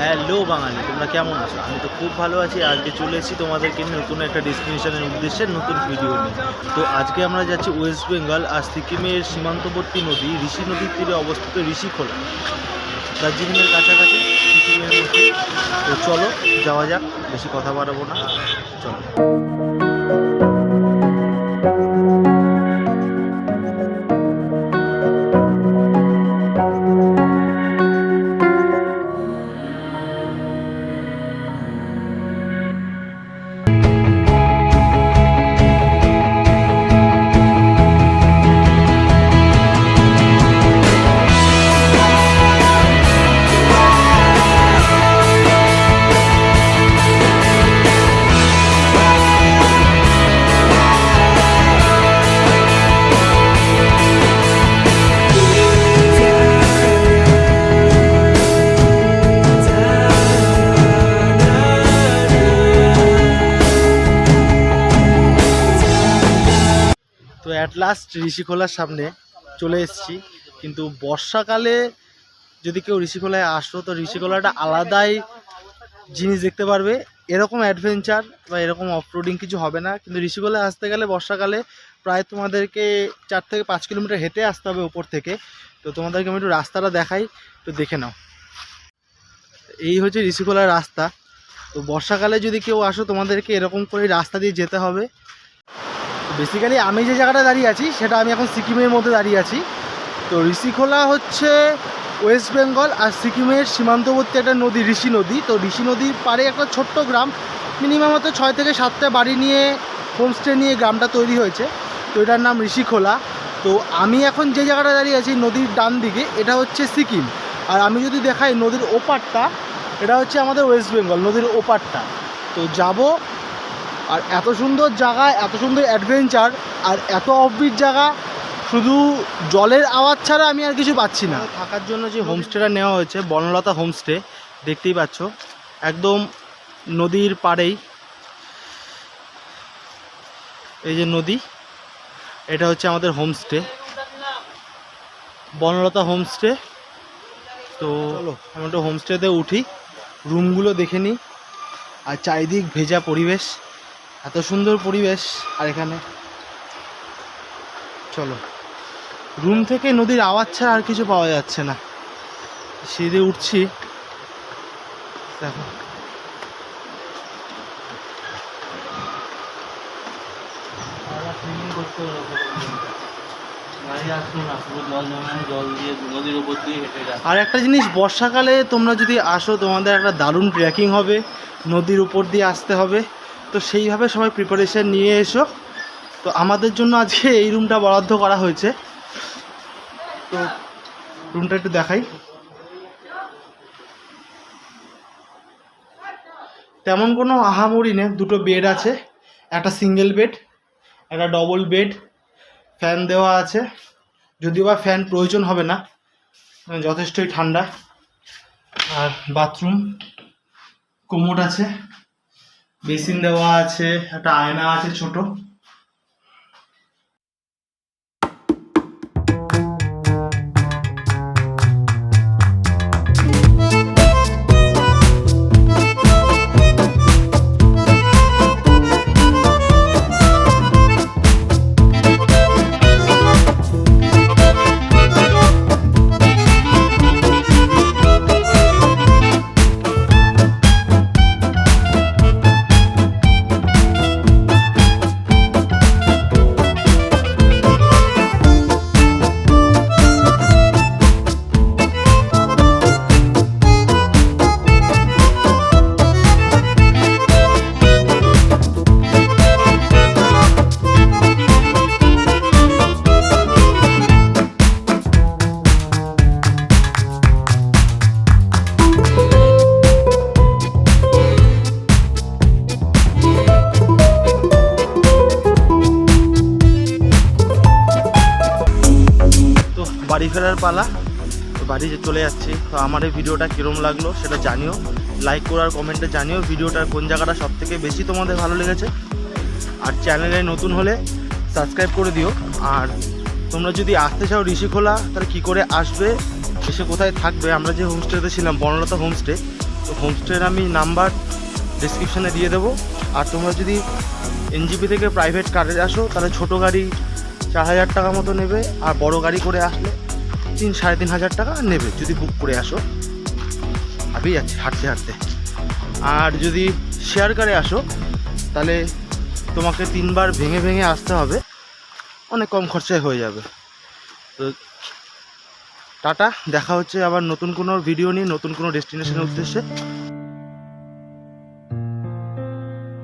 Hello বাঙালি, তোমরা কেমন আছো? আমি তো খুব ভালো আছি। আজকে চলে এসেছি তোমাদেরকে নতুন একটা ডেস্টিনেশনের উদ্দেশ্যে নতুন ভিডিও নিয়ে। তো আজকে আমরা যাচ্ছি ওয়েস্ট বেঙ্গল আর সিকিমের সীমান্তবর্তী নদী, ঋষি নদীর তীরে অবস্থিত ঋষিখোলা দার্জিলিংয়ের কাছাকাছি, সিকিমের মধ্যে। তো চলো, যাওয়া যাক, বেশি কথা বাড়াবো না। চলো। অ্যাট লাস্ট ঋষিখোলার সামনে চলে এসেছি। কিন্তু বর্ষাকালে যদি কেউ ঋষিখোলায় আসো তো ঋষিখোলাটা আলাদাই জিনিস দেখতে পারবে। এরকম অ্যাডভেঞ্চার বা এরকম অফরোডিং কিছু হবে না। কিন্তু ঋষিখোলায় আসতে গেলে বর্ষাকালে প্রায় তোমাদেরকে চার থেকে পাঁচ কিলোমিটার হেঁটে আসতে হবে উপর থেকে। তো তোমাদেরকে আমি একটু রাস্তাটা দেখাই তো দেখে নাও। এই হচ্ছে ঋষিখোলার রাস্তা। তো বর্ষাকালে যদি কেউ আসো, তোমাদেরকে এরকম করে রাস্তা দিয়ে যেতে হবে। বেসিক্যালি আমি যে জায়গাটা দাঁড়িয়ে আছি, সেটা আমি এখন সিকিমের মধ্যে দাঁড়িয়ে আছি। তো ঋষিখোলা হচ্ছে ওয়েস্ট বেঙ্গল আর সিকিমের সীমান্তবর্তী একটা নদী, ঋষি নদী। তো ঋষি নদীর পাড়ে একটা ছোট্ট গ্রাম মিনিমাম হয়তো ছয় থেকে সাতটা বাড়ি নিয়ে হোমস্টে নিয়ে গ্রামটা তৈরি হয়েছে। তো এটার নাম ঋষিখোলা। তো আমি এখন যে জায়গাটা দাঁড়িয়ে আছি, নদীর ডান দিকে, এটা হচ্ছে সিকিম। আর আমি যদি দেখাই নদীর ওপারটা, এটা হচ্ছে আমাদের ওয়েস্ট বেঙ্গল নদীর ওপারটা। তো যাব আর এত সুন্দর জায়গা এত সুন্দর অ্যাডভেঞ্চার আর এত অফবিট জায়গা শুধু জলের আওয়াজ ছাড়া আমি আর কিছু পাচ্ছি না। থাকার জন্য যে হোমস্টেটা নেওয়া হয়েছে বনলতা হোমস্টে দেখতেই পাচ্ছ একদম নদীর পাড়েই। এই যে নদী এটা হচ্ছে আমাদের হোমস্টে বনলতা হোমস্টে তো চলো। আমি একটু হোমস্টেতে উঠি রুমগুলো দেখে নিই আর চারিদিক ভেজা পরিবেশ। এত সুন্দর পরিবেশ আর এখানে চলো। রুম থেকে নদীর আওয়াজ ছাড়া আর কিছু পাওয়া যাচ্ছে না। সিঁড়ি উঠছি। দেখো। আর একটা জিনিস বর্ষাকালে তোমরা যদি আসো তোমাদের একটা দারুণ ট্রেকিং হবে। নদীর উপর দিয়ে আসতে হবে। তো সেইভাবে সবাই প্রিপারেশন নিয়ে এসো। তো আমাদের জন্য আজকে এই রুমটা বরাদ্দ করা হয়েছে। তো রুমটা একটু দেখাই। তেমন কোনো আহামরি নেই, দুটো বেড আছে। একটা সিঙ্গেল বেড একটা ডবল বেড ফ্যান দেওয়া আছে। যদিও বা ফ্যান প্রয়োজন হবে না, যথেষ্টই ঠান্ডা। আর বাথরুম কোমোড আছে। বেসিন দেওয়া আছে একটা আয়না আছে ছোট। ফেরার পালা। তো বাড়ি যে চলে যাচ্ছি। তো আমার এই ভিডিওটা কীরম লাগল সেটা জানিও। লাইক করো আর কমেন্টে জানিও ভিডিওটার কোন জায়গাটা সব থেকে বেশি তোমাদের ভালো লেগেছে। আর চ্যানেলে নতুন হলে সাবস্ক্রাইব করে দিও। আর তোমরা যদি আসতে চাও ঋষিখোলা, তাহলে কী করে আসবে? এসে কোথায় থাকবে? আমরা যে হোমস্টেতে ছিলাম, বনলতা হোমস্টে তো হোমস্টের আমি নাম্বার ডিসক্রিপশানে দিয়ে দেবো। আর তোমরা যদি এনজিপি থেকে প্রাইভেট কারে আসো, তাহলে ছোটো গাড়ি চার হাজার টাকা মতো নেবে। আর বড় গাড়ি করে আসলে তিন, সাড়ে তিন হাজার টাকা নেবে যদি বুক করে আসো। ভাবেই যাচ্ছে হাঁটতে হাঁটতে। আর যদি শেয়ার কারে আসো, তাহলে তোমাকে তিনবার ভেঙে ভেঙে আসতে হবে। অনেক কম খরচায় হয়ে যাবে। তো টাটা, দেখা হচ্ছে আবার নতুন কোনো ভিডিও নিয়ে, নতুন কোনো ডেস্টিনেশনের উদ্দেশ্যে।